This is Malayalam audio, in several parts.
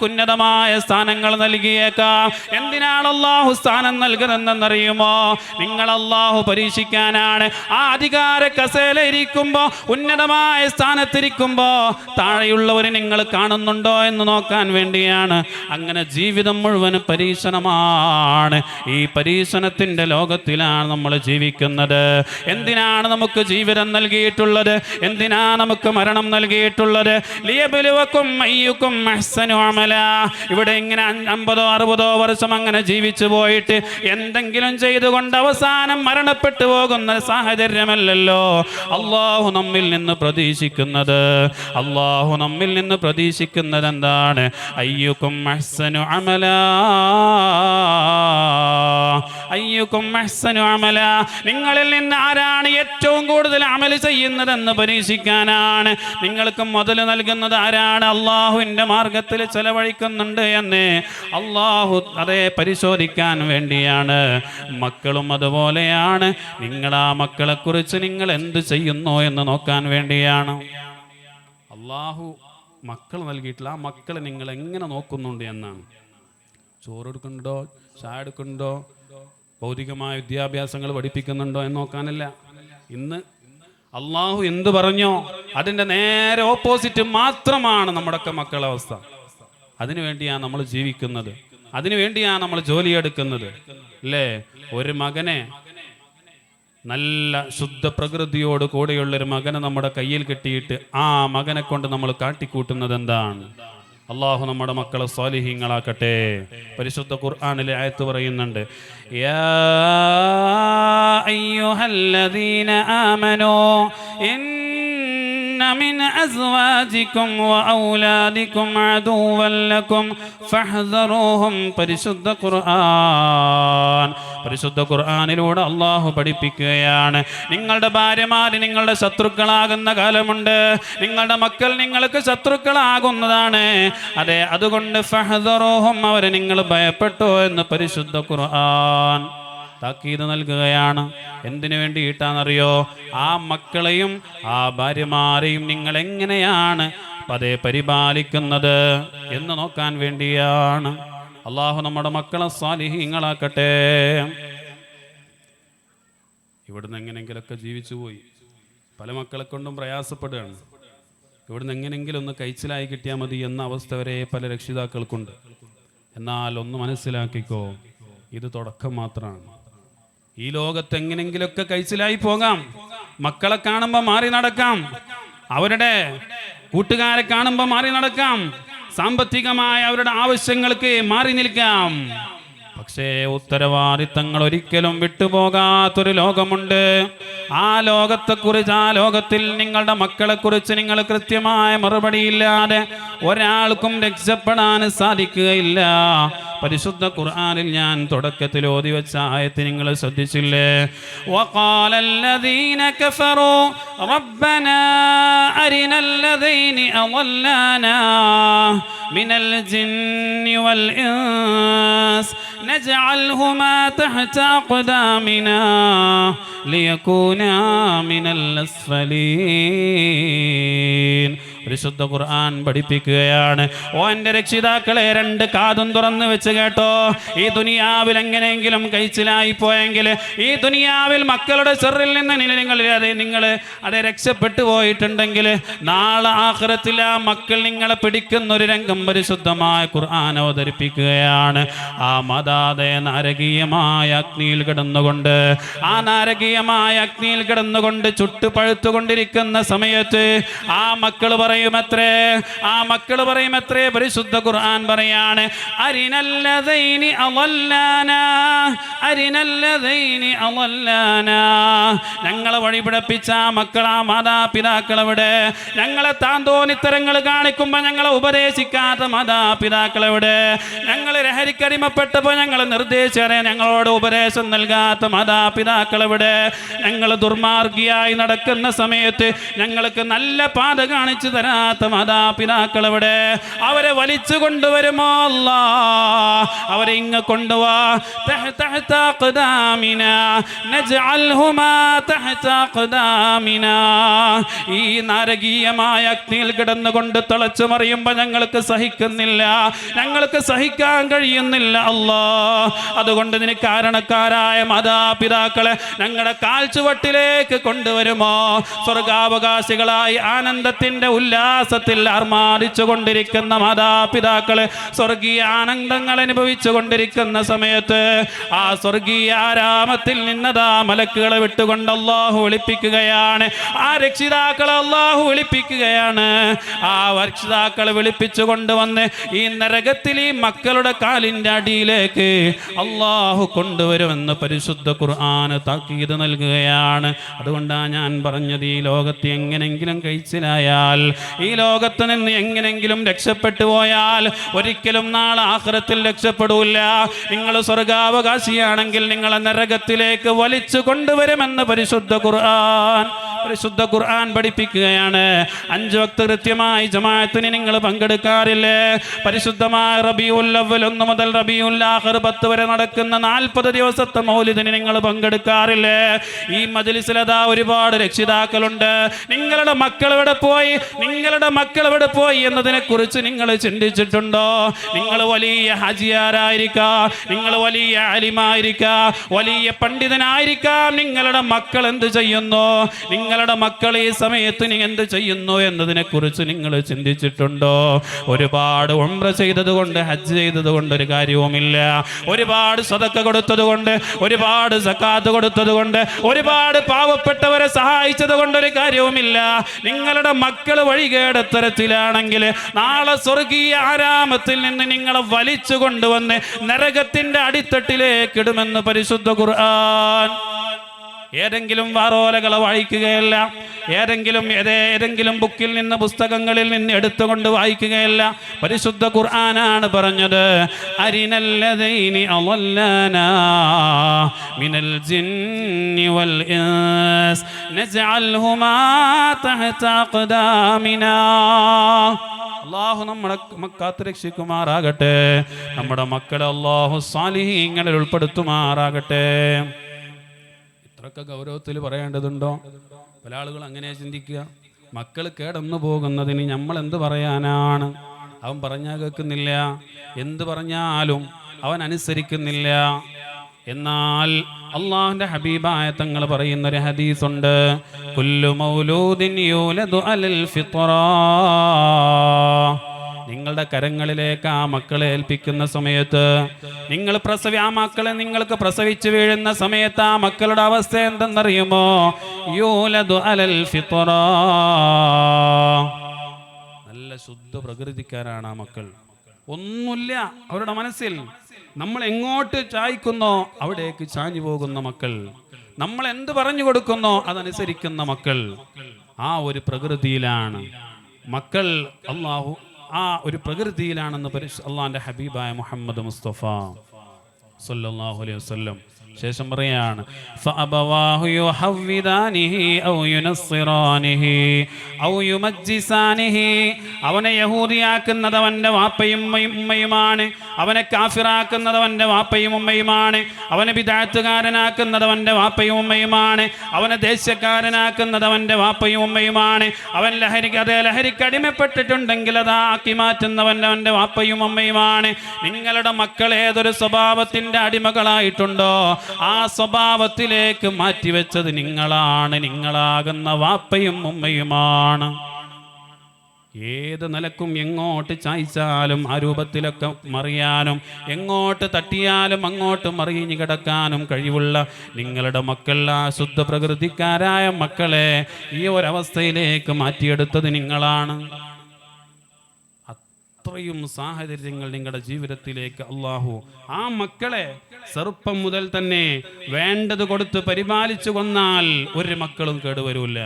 ഉന്നതമായ സ്ഥാനങ്ങൾ നൽകിയേക്കാം. എന്തിനാണ് അള്ളാഹു സ്ഥാനം നൽകുന്നതെന്നറിയുമോ? നിങ്ങൾ അള്ളാഹു പരീക്ഷിക്കാനാണ്. ആ അധികാര കസേല ഇരിക്കുമ്പോ ഉന്നതമായ സ്ഥാനത്തിരിക്കുമ്പോ താഴെയുള്ളവരെ നിങ്ങൾ കാണുന്നുണ്ടോ എന്ന് നോക്കാൻ വേണ്ടിയാണ്. അങ്ങനെ ജീവിതം മുഴുവൻ പരീക്ഷണമാണ്. ഈ പരീക്ഷണത്തിന്റെ ലോകത്തിലാണ് നമ്മൾ ജീവിക്കുന്നത്. എന്തിനാണ് നമുക്ക് ജീവിതം നൽകിയിട്ടുള്ളത്? എന്തിനാണ് നമുക്ക് മരണം നൽകിയിട്ടുള്ളത്? ലിയബിലുവക്കും അയ്യുക്കും അഹ്സനു അമല. ഇവിടെ ഇങ്ങനെ അമ്പതോ അറുപതോ വർഷം അങ്ങനെ ജീവിച്ചു പോയിട്ട് എന്തെങ്കിലും ചെയ്തുകൊണ്ട് അവസാനം മരണപ്പെട്ടു പോകുന്ന സാഹചര്യമല്ലല്ലോ. അള്ളാഹു നമ്മിൽ നിന്ന് പ്രതീക്ഷിക്കുന്നത്. അള്ളാഹു നമ്മിൽ നിന്ന് പ്രതീക്ഷിക്കുന്നത് എന്താണ്? അയ്യുക്കും അമല. നിങ്ങളിൽ നിന്ന് ആരാണ് ഏറ്റവും കൂടുതൽ അമൽ ചെയ്യുന്നതെന്ന് പരീക്ഷിക്കാനാണ്. നിങ്ങൾക്ക് മുതൽ നൽകുന്നത് ആരാണ്? അള്ളാഹുവിന്റെ മാർഗത്തിൽ ചെലവഴിക്കുന്നുണ്ട് എന്ന് അള്ളാഹു അതെ പരിശോധിക്കാൻ വേണ്ടിയാണ്. മക്കളും അതുപോലെയാണ്. നിങ്ങൾ ആ മക്കളെക്കുറിച്ച് നിങ്ങൾ എന്ത് ചെയ്യുന്നു എന്ന് നോക്കാൻ വേണ്ടിയാണ്. അള്ളാഹു മക്കൾ നൽകിയിട്ടില്ല ആ മക്കളെ നിങ്ങൾ എങ്ങനെ നോക്കുന്നുണ്ട് എന്നാണ്. ചോറ് എടുക്കുന്നുണ്ടോ ചായ എടുക്കുന്നുണ്ടോ ഭൗതികമായ വിദ്യാഭ്യാസങ്ങൾ പഠിപ്പിക്കുന്നുണ്ടോ എന്ന് നോക്കാനല്ല. ഇന്ന് അള്ളാഹു എന്ത് പറഞ്ഞോ അതിന്റെ നേരെ ഓപ്പോസിറ്റ് മാത്രമാണ് നമ്മുടെയൊക്കെ മക്കളുടെ അവസ്ഥ. അതിനുവേണ്ടിയാണ് നമ്മൾ ജീവിക്കുന്നത്. അതിനുവേണ്ടിയാണ് നമ്മൾ ജോലിയെടുക്കുന്നത്. അല്ലേ? ഒരു മകനെ നല്ല ശുദ്ധ പ്രകൃതിയോട് കൂടെയുള്ള ഒരു മകനെ നമ്മുടെ കയ്യിൽ കെട്ടിയിട്ട് ആ മകനെ കൊണ്ട് നമ്മൾ കാട്ടിക്കൂട്ടുന്നത് എന്താണ്? അള്ളാഹു നമ്മുടെ മക്കളെ സ്വാലിഹീങ്ങളാക്കട്ടെ പരിശുദ്ധ ഖുർആാനിലെ ആയത്ത് പറയുന്നുണ്ട് യാ അയ്യുഹല്ലദീന ആമനോ إن من أزواجكم وأولادكم عدوا لكم فاحذروهم പരിശുദ്ധ ഖുർആൻ പരിശുദ്ധ ഖുർആനിലൂടെ അള്ളാഹു പഠിപ്പിക്കുകയാണ് നിങ്ങളുടെ ഭാര്യമാര് നിങ്ങളുടെ ശത്രുക്കളാകുന്ന കാലമുണ്ട് നിങ്ങളുടെ മക്കൾ നിങ്ങൾക്ക് ശത്രുക്കളാകുന്നതാണ് അതെ അതുകൊണ്ട് ഫഹദറോഹം അവരെ നിങ്ങൾ ഭയപ്പെട്ടോ എന്ന് പരിശുദ്ധ ഖുർആൻ താക്കീത് നൽകുകയാണ്. എന്തിനു വേണ്ടിയിട്ടാണെന്നറിയോ? ആ മക്കളെയും ആ ഭാര്യമാരെയും നിങ്ങൾ എങ്ങനെയാണ് പതേ പരിപാലിക്കുന്നത് എന്ന് നോക്കാൻ വേണ്ടിയാണ്. അള്ളാഹു നമ്മുടെ മക്കളെ സ്വാലിഹീങ്ങളാക്കട്ടെ ഇവിടുന്ന് എങ്ങനെങ്കിലൊക്കെ ജീവിച്ചു പോയി. പല മക്കളെ കൊണ്ടും പ്രയാസപ്പെടുകയാണ്. ഇവിടുന്ന് എങ്ങനെങ്കിലും ഒന്ന് കഴിച്ചിലായി കിട്ടിയാൽ മതി എന്ന അവസ്ഥ വരെ പല രക്ഷിതാക്കൾക്കുണ്ട്. എന്നാൽ ഒന്ന് മനസ്സിലാക്കിക്കോ ഇത് തുടക്കം മാത്രമാണ്. ഈ ലോകത്ത് എങ്ങനെങ്കിലുമൊക്കെ കൈസിലായി പോകാം. മക്കളെ കാണുമ്പോൾ മാറി നടക്കാം. അവരുടെ കൂട്ടുകാരെ കാണുമ്പോൾ മാറി നടക്കാം. സാമ്പത്തികമായ അവരുടെ ആവശ്യങ്ങൾക്ക് മാറി നിൽക്കാം. പക്ഷേ ഉത്തരവാദിത്തങ്ങൾ ഒരിക്കലും വിട്ടുപോകാത്തൊരു ലോകമുണ്ട്. ആ ലോകത്തെക്കുറിച്ച് ആ ലോകത്തിൽ നിങ്ങളുടെ മക്കളെക്കുറിച്ച് നിങ്ങൾ കൃത്യമായ മറുപടിയില്ലാതെ ഒരാൾക്കും രക്ഷപ്പെടാൻ സാധിക്കുകയില്ല. പരിശുദ്ധ ഖുർആനിൽ ഞാൻ തുടക്കത്തിൽ ഓതി വെച്ച ആയത്ത് നിങ്ങൾ ശ്രദ്ധിച്ചില്ലേ وقال الذين كفروا ربنا أرنا الذين أضلانا من الجن والإنس نجعلهما تحت أقدامنا ليكونا من الأسفلين പരിശുദ്ധ ഖുർആൻ പഠിപ്പിക്കുകയാണ്. ഓ എന്റെ രക്ഷിതാക്കളെ രണ്ട് കാതും തുറന്നു വെച്ച് കേട്ടോ. ഈ ദുനിയാവിൽ എങ്ങനെയെങ്കിലും കഴിച്ചിലായി പോയെങ്കിൽ ഈ ദുനിയാവിൽ മക്കളുടെ ചെറിൽ നിന്ന് നിങ്ങൾ അതെ നിങ്ങൾ അതെ രക്ഷപ്പെട്ടു പോയിട്ടുണ്ടെങ്കിൽ നാളെ ആഖിറത്തിൽ ആ മക്കൾ നിങ്ങളെ പിടിക്കുന്ന ഒരു രംഗം പരിശുദ്ധമായ ഖുർആൻ അവതരിപ്പിക്കുകയാണ്. ആ മതാതെ നാരകീയമായ അഗ്നിയിൽ കിടന്നുകൊണ്ട് ആ നാരകീയമായ അഗ്നിയിൽ കിടന്നുകൊണ്ട് ചുട്ടു പഴുത്തുകൊണ്ടിരിക്കുന്ന സമയത്ത് ആ മക്കൾ പറയുമത്രേ? ആ മക്കൾ പറയുമത്രേ? പരിശുദ്ധ ഖുർആൻ പറയാണ് അരിനല്ലതൈനി അവല്ലാന അരിനല്ലതൈനി അവല്ലാന ഞങ്ങളെ വഴിപിടപ്പിച്ച ആ മക്കൾ ആ മാതാപിതാക്കളെവിടെ ഞങ്ങളെ താന്തോന്നിത്തരങ്ങൾ കാണിക്കുമ്പോൾ ഞങ്ങളെ ഉപദേശിക്കാത്ത മാതാപിതാക്കളെവിടെ ഞങ്ങൾ ലഹരിക്കടിമപ്പെട്ടപ്പോൾ ഞങ്ങൾ നിർദ്ദേശിച്ചറിയാൻ ഞങ്ങളോട് ഉപദേശം നൽകാത്ത മാതാപിതാക്കളെവിടെ ഞങ്ങൾ ദുർമാർഗിയായി നടക്കുന്ന സമയത്ത് ഞങ്ങൾക്ക് നല്ല പാത കാണിച്ചു തരാൻ രക്ഷിക്കാത്ത മാതാപിതാക്കൾ അവിടെ അവരെ വലിച്ചു കൊണ്ടുവരുമോ അല്ല? അവരെ ഇങ്ങ് കൊണ്ടുവാ. ഈ നാരകീയമായ അഗ്നിയിൽ കിടന്നുകൊണ്ട് തിളച്ചു മറിയുമ്പോൾ ഞങ്ങൾക്ക് സഹിക്കുന്നില്ല. ഞങ്ങൾക്ക് സഹിക്കാൻ കഴിയുന്നില്ല അല്ലാ. അതുകൊണ്ട് ഇതിന് കാരണക്കാരായ മാതാപിതാക്കളെ ഞങ്ങളുടെ കാൽച്ചുവട്ടിലേക്ക് കൊണ്ടുവരുമോ? സ്വർഗാവകാശികളായി ആനന്ദത്തിന്റെ ഉല്ലാസത്തിൽ ആർമാദിച്ചു കൊണ്ടിരിക്കുന്ന മാതാപിതാക്കളെ സ്വർഗീയ ആനന്ദങ്ങൾ അനുഭവിച്ചു കൊണ്ടിരിക്കുന്ന സമയത്ത് ആ സ്വർഗീയ ആരാമത്തിൽ നിന്നതാ മലക്കുകളെ വിട്ടുകൊണ്ട് അള്ളാഹു വിളിപ്പിക്കുകയാണ്. ആ രക്ഷിതാക്കളെ അള്ളാഹു വിളിപ്പിക്കുകയാണ്. ആ രക്ഷിതാക്കളെ വിളിപ്പിച്ചു കൊണ്ടുവന്ന് ഈ നരകത്തിൽ ഈ മക്കളുടെ കാലിന്റെ അടിയിലേക്ക് അള്ളാഹു കൊണ്ടുവരുമെന്ന് പരിശുദ്ധ ഖുർആാന് താക്കീത് നൽകുകയാണ്. അതുകൊണ്ടാണ് ഞാൻ പറഞ്ഞത് ഈ ലോകത്തെ എങ്ങനെങ്കിലും കഴിച്ചിലായാൽ ഈ ലോകത്ത് നിന്ന് എങ്ങനെങ്കിലും രക്ഷപ്പെട്ടു പോയാൽ ഒരിക്കലും നാളെ ആഹ്റത്തിൽ രക്ഷപ്പെടൂല. നിങ്ങൾ സ്വർഗാവകാശിയാണെങ്കിൽ നിങ്ങളെ നരകത്തിലേക്ക് വലിച്ചു കൊണ്ടുവരുമെന്ന് പരിശുദ്ധ ഖുർആൻ പരിശുദ്ധ ഖുർആൻ പഠിപ്പിക്കുകയാണ്. അഞ്ച് വക്ത കൃത്യമായി ജമാഅത്തിന് നിങ്ങൾ പങ്കെടുക്കാറില്ലേ? പരിശുദ്ധമായ റബിയുൽ അവ്വൽ ഒന്ന് മുതൽ റബിയുൽ ആഖിർ പത്ത് വരെ നടക്കുന്ന നാൽപ്പത് ദിവസത്തെ മൗലിദിന് നിങ്ങൾ പങ്കെടുക്കാറില്ലേ? ഈ മജ്ലിസിലതാ ഒരുപാട് രക്ഷിതാക്കളുണ്ട്. നിങ്ങളുടെ മക്കൾ എവിടെ പോയി? നിങ്ങളുടെ മക്കൾ എവിടെ പോയി എന്നതിനെ കുറിച്ച് നിങ്ങൾ ചിന്തിച്ചിട്ടുണ്ടോ? നിങ്ങൾ വലിയ ഹാജിയാരായിരിക്കാം? നിങ്ങൾ വലിയ അലിമായിരിക്കാം വലിയ പണ്ഡിതനായിരിക്കാം. നിങ്ങളുടെ മക്കൾ എന്ത് ചെയ്യുന്നു? നിങ്ങളുടെ മക്കൾ ഈ സമയത്ത് നീ എന്ത് ചെയ്യുന്നു എന്നതിനെ കുറിച്ച് നിങ്ങൾ ചിന്തിച്ചിട്ടുണ്ടോ? ഒരുപാട് ഉംറ ചെയ്തത് കൊണ്ട് ഹജ്ജ് ചെയ്തത് കൊണ്ട് ഒരു കാര്യവുമില്ല. ഒരുപാട് സ്വതക്ക കൊടുത്തത് കൊണ്ട് ഒരുപാട് സക്കാത്ത് കൊടുത്തത് കൊണ്ട് ഒരുപാട് പാവപ്പെട്ടവരെ സഹായിച്ചത് കൊണ്ട് ഒരു കാര്യവുമില്ല. നിങ്ങളുടെ മക്കൾ വഴികേടത്തരത്തിലാണെങ്കിൽ നാളെ സ്വർഗീയ ആരാമത്തിൽ നിന്ന് നിങ്ങളെ വലിച്ചു കൊണ്ടുവന്ന് നരകത്തിന്റെ അടിത്തട്ടിലേക്ക് ഇടുമെന്ന് പരിശുദ്ധ ഖുർആൻ ഏതെങ്കിലും വാറോലകളെ വായിക്കുകയല്ല ഏതെങ്കിലും ഏതേതെങ്കിലും ബുക്കിൽ നിന്ന് പുസ്തകങ്ങളിൽ നിന്ന് എടുത്തുകൊണ്ട് വായിക്കുകയല്ല. പരിശുദ്ധ ഖുർആനാണ് പറഞ്ഞത് അരിനല്ലതൈനി അളല്ലനാ മിനൽ ജിന്നി വൽ ഇൻസ് അള്ളാഹു നമ്മളെ കാത്തു രക്ഷിക്കുമാറാകട്ടെ. നമ്മുടെ മക്കളെ അള്ളാഹു സാലിഹീങ്ങളിൽ ഉൾപ്പെടുത്തുമാറാകട്ടെ. ഇത്രയൊക്കെ ഗൗരവത്തിൽ പറയേണ്ടതുണ്ടോ? പല ആളുകൾ അങ്ങനെ ചിന്തിക്കുക. മക്കൾ കേടന്നു പോകുന്നതിന് നമ്മൾ എന്ത് പറയാനാണ്? അവൻ പറഞ്ഞാൽ കേൾക്കുന്നില്ല. എന്ത് പറഞ്ഞാലും അവൻ അനുസരിക്കുന്നില്ല. എന്നാൽ അള്ളാഹുന്റെ ഹബീബായ തങ്ങൾ പറയുന്ന ഒരു ഹദീസ് ഉണ്ട് കുല്ലു മൗലൂദിൻ യൂലദു അലൽ ഫിത്റാ നിങ്ങളുടെ കരങ്ങളിലേക്ക് ആ മക്കളെ ഏൽപ്പിക്കുന്ന സമയത്ത് നിങ്ങൾ പ്രസവി ആ മക്കളെ നിങ്ങൾക്ക് പ്രസവിച്ചു വീഴുന്ന സമയത്ത് ആ മക്കളുടെ അവസ്ഥ എന്തെന്നറിയുമോ? യൂലദു അലൽ ഫിത്റാ. നല്ല ശുദ്ധ പ്രകൃതിക്കാരാണ് ആ മക്കൾ. ഒന്നുമില്ല അവരുടെ മനസ്സിൽ നമ്മൾ എങ്ങോട്ട് ചായ്ക്കുന്നോ അവിടേക്ക് ചാഞ്ഞു പോകുന്ന മക്കൾ. നമ്മൾ എന്ത് പറഞ്ഞു കൊടുക്കുന്നോ അതനുസരിക്കുന്ന മക്കൾ. ആ ഒരു പ്രകൃതിയിലാണ്. മക്കൾ അള്ളാഹു ആ ഒരു പ്രകൃതിയിലാണെന്ന് പരിശു അള്ളാന്റെ ഹബീബായ മുഹമ്മദ് മുസ്തഫ. സല്ലല്ലാഹു അലൈഹി വസല്ലം. ശേഷം പറയാണ് فأبواه يحودانه أو ينصرانه أو يمجسانه അവനെ യഹൂദിയാക്കുന്നത് അവൻ്റെ വാപ്പയും ഉമ്മയും- ഉമ്മയുമാണ് അവനെ കാഫിറാക്കുന്നത് അവൻ്റെ വാപ്പയും ഉമ്മയുമാണ് അവനെ വിദാത്തുകാരനാക്കുന്നത് അവൻ്റെ വാപ്പയും ഉമ്മയുമാണ് അവനെ ദേശക്കാരനാക്കുന്നത് അവൻ്റെ വാപ്പയും ഉമ്മയുമാണ് അവൻ ലഹരിക്ക് അതേ ലഹരിക്ക് അടിമപ്പെട്ടിട്ടുണ്ടെങ്കിൽ അത് ആക്കി മാറ്റുന്നവൻ അവൻ്റെ വാപ്പയും അമ്മയുമാണ് നിങ്ങളുടെ മക്കൾ ഏതൊരു സ്വഭാവത്തിൻ്റെ അടിമകളായിട്ടുണ്ടോ ആ സ്വഭാവത്തിലേക്ക് മാറ്റിവെച്ചത് നിങ്ങളാണ്. നിങ്ങളാകുന്ന വാപ്പയും ഉമ്മയുമാണ്. ഏത് നിലക്കും എങ്ങോട്ട് ചായ്ച്ചാലും ആ രൂപത്തിലൊക്കെ മറിയാനും എങ്ങോട്ട് തട്ടിയാലും അങ്ങോട്ട് മറിഞ്ഞു കിടക്കാനും കഴിവുള്ള നിങ്ങളുടെ മക്കൾ ആ ശുദ്ധ പ്രകൃതിക്കാരായ മക്കളെ ഈ ഒരവസ്ഥയിലേക്ക് മാറ്റിയെടുത്തത് നിങ്ങളാണ്. അത്രയും സാഹചര്യങ്ങൾ നിങ്ങളുടെ ജീവിതത്തിലേക്ക് അള്ളാഹു ആ മക്കളെ ചെറുപ്പം മുതൽ തന്നെ വേണ്ടത് കൊടുത്ത് പരിപാലിച്ചു കൊന്നാൽ ഒരു മക്കളും കേടുവരൂല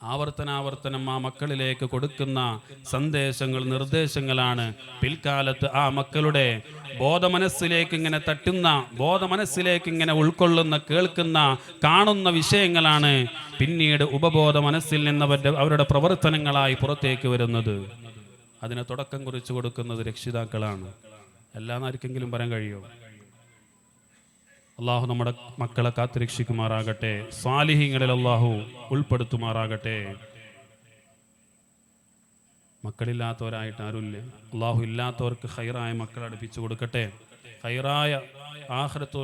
ആവർത്തനാവർത്തനം ആ മക്കളിലേക്ക് കൊടുക്കുന്ന സന്ദേശങ്ങൾ നിർദ്ദേശങ്ങളാണ്. പിൽക്കാലത്ത് ആ മക്കളുടെ ബോധമനസ്സിലേക്ക് ഇങ്ങനെ തട്ടുന്ന ബോധമനസ്സിലേക്ക് ഇങ്ങനെ ഉൾക്കൊള്ളുന്ന കേൾക്കുന്ന കാണുന്ന വിഷയങ്ങളാണ് പിന്നീട് ഉപബോധ മനസ്സിൽ നിന്ന് അവരുടെ പ്രവർത്തനങ്ങളായി പുറത്തേക്ക് വരുന്നത്. അതിന് തുടക്കം കുറിച്ചു കൊടുക്കുന്നത് രക്ഷിതാക്കളാണ്. എല്ലാം ആർക്കെങ്കിലും പറയാൻ കഴിയുമോ അള്ളാഹു നമ്മുടെ മക്കളെ കാത്തുരക്ഷിക്കുമാറാകട്ടെ. സ്വാലിഹിങ്ങളിൽ അള്ളാഹു ഉൾപ്പെടുത്തുമാറാകട്ടെ. മക്കളില്ലാത്തവരായിട്ട് ആരുമില്ല. അള്ളാഹു ഇല്ലാത്തവർക്ക് ഹൈറായ മക്കളെ അടുപ്പിച്ചു കൊടുക്കട്ടെ. ഹൈറായ ആഹ്റത്ത്